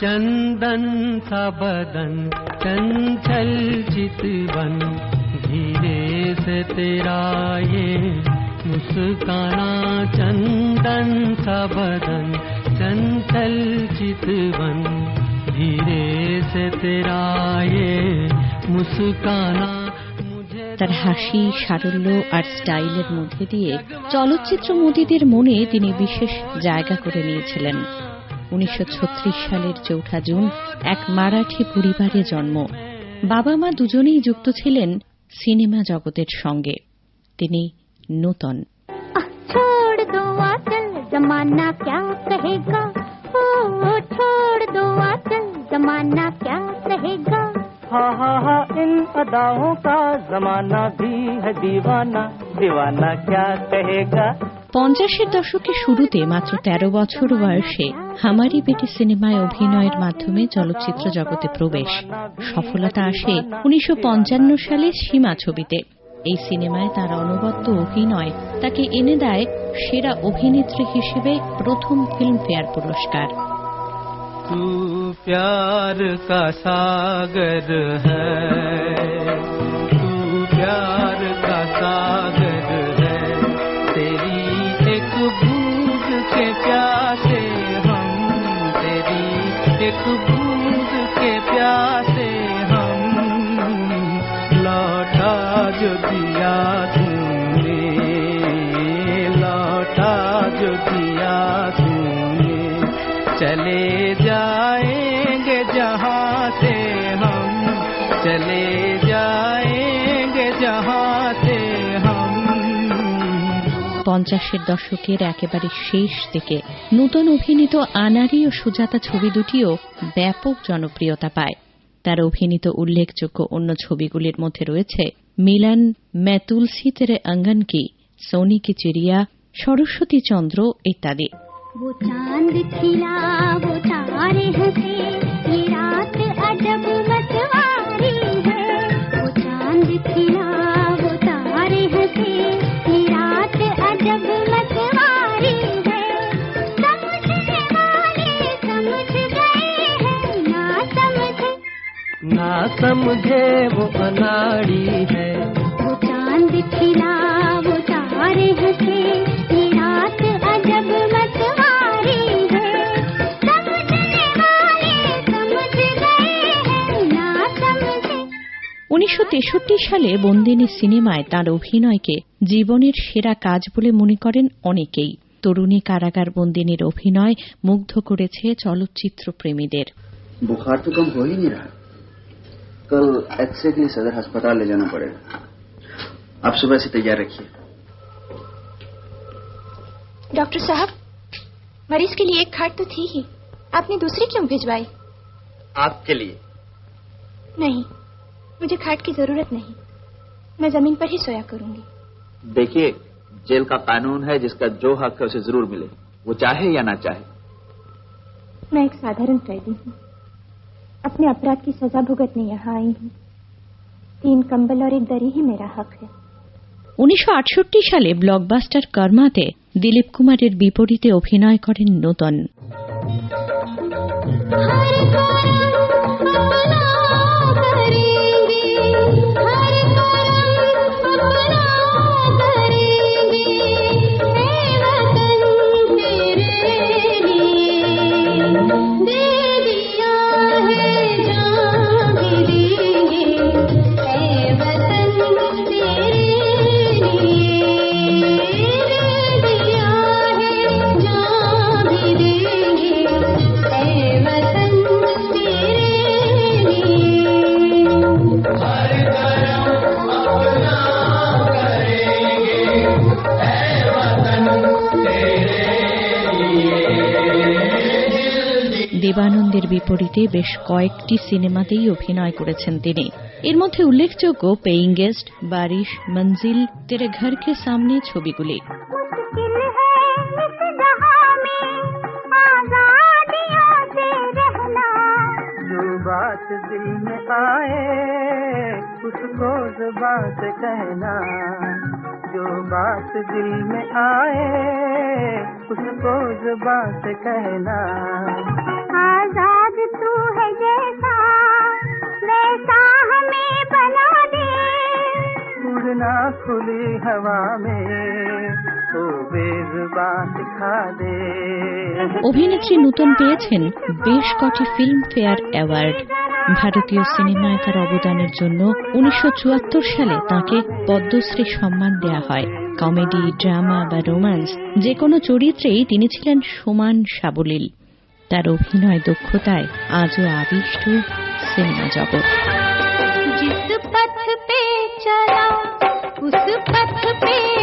चंदन सा बदन चंचल चितवन धीरे से तेरा ये मुस्काना चंदन सा बदन चंचल चितवन धीरे से तेरा ये मुस्काना मुझे তার হাসি সারল্য আর স্টাইলের মধ্যে দিয়ে চলচ্চিত্র মোদীদের মনে তিনি বিশেষ জায়গা করে নিয়েছিলেন উনিশশো সালের চৌঠা জুন এক মারাঠি পরিবারে জন্ম বাবা মা দুজনেই যুক্ত ছিলেন সিনেমা জগতের সঙ্গে তিনি নূতন आह, छोड़ दो आचल जमाना क्या कहेगा ओ छोड़ दो आचल जमाना क्या कहेगा हा हा हा इन अदाओं का जमाना भी है दीवाना दीवाना क्या कहेगा পঞ্চাশের দশকে শুরুতে মাত্র ১৩ বছর বয়সে হামারি বেটি সিনেমায় অভিনয়ের মাধ্যমে চলচ্চিত্র জগতে প্রবেশ। সফলতা আসে উনিশশো পঞ্চান্ন সালে সীমা ছবিতে। এই সিনেমায় তার অনবদ্য অভিনয় তাকে এনে দেয় সেরা অভিনেত্রী হিসেবে প্রথম ফিল্মফেয়ার পুরস্কার। তু प्यासे हम तेरी, एक बूंद के प्यासे हम। लौटा जो दिया तूने, लौटा जो दिया तूने। चले जाएँगे जहाँ से हम, चले পঞ্চাশের দশকের একেবারে শেষ দিকে নূতন অভিনীত আনারি ও সুজাতা ছবি দুটিও ব্যাপক জনপ্রিয়তা পায় তার অভিনীত উল্লেখযোগ্য অন্য ছবিগুলির মধ্যে রয়েছে মিলন मैं তুলসী তেরে অঙ্গন কি সোনি কি চিড়িয়া সরস্বতী চন্দ্র ইত্যাদি वो चांद खिला वो तारे हंसे ये रात अजब मतवारी ना समझे वो अनाड़ी है वो चांद खिला वो तारे हंसे ये रात अजब मतवारी है समझने वाले समझ गए हैं ना समझे উনিশশো সালে বন্দিনী সিনেমায় তার অভিনয়কে জীবনের সেরা কাজ বলে মনে করেন অনেকেই তরুণী কারাগার বন্দিনীর অভিনয় মুগ্ধ করেছে চলচ্চিত্র প্রেমীদের बुखार तो कम हो ही नहीं रहा कल एक्सरे के लिए सदर अस्पताल ले जाना पड़ेगा। आप सुबह से तैयार रखिए। डॉक्टर साहब मरीज़ के लिए एक खाट तो थी ही। आपने दूसरी क्यों भिजवाई? आपके लिए। नहीं मुझे खाट की ज़रूरत नहीं। मैं ज़मीन पर ही सोया करूँगी। देखिए जेल का कानून है जिसका जो हक है उसे ज़रूर मिले। वो चाहे या ना चाहे। मैं एक साधारण कैदी हूँ। अपने अपराध की सजा भुगतने यहाँ आई हूँ तीन कंबल और एक दरी ही मेरा हक है উনিশশো সালে ব্লকবাস্টার কর্মাতে দিলীপ কুমারের বিপরীতে অভিনয় করেন নূতন দেবানন্দের বিপরীতে বেশ কয়েকটি সিনেমাতেই অভিনয় করেছেন তিনি এর মধ্যে উল্লেখযোগ্য পেইং গেস্ট বারিশ মঞ্জিল তেরে ঘর কে সামনে ছবিগুলি मुश्किल है इस जहां में आजादियों से रहना जो बात दिल में आए उसको जुबान से कहना जो बात दिल में आए उसको जुबान से कहना खुली हवा में तो बेजुबान दिखा दे অভিনেত্রী নূতন পেয়েছেন বেশ কটি ফিল্ম ফেয়ার অ্যাওয়ার্ড ভারতীয় সিনেমায় তার অবদানের জন্য উনিশশো সালে তাকে পদ্মশ্রী সম্মান দেয়া হয় কমেডি ড্রামা বা রোম্যান্স যে কোনো চরিত্রেই তিনি ছিলেন সমান সাবলীল তার অভিনয় দক্ষতায় আজও আবিষ্ট সিনেমা জগৎ जिस पथ पे चला उस पथ पे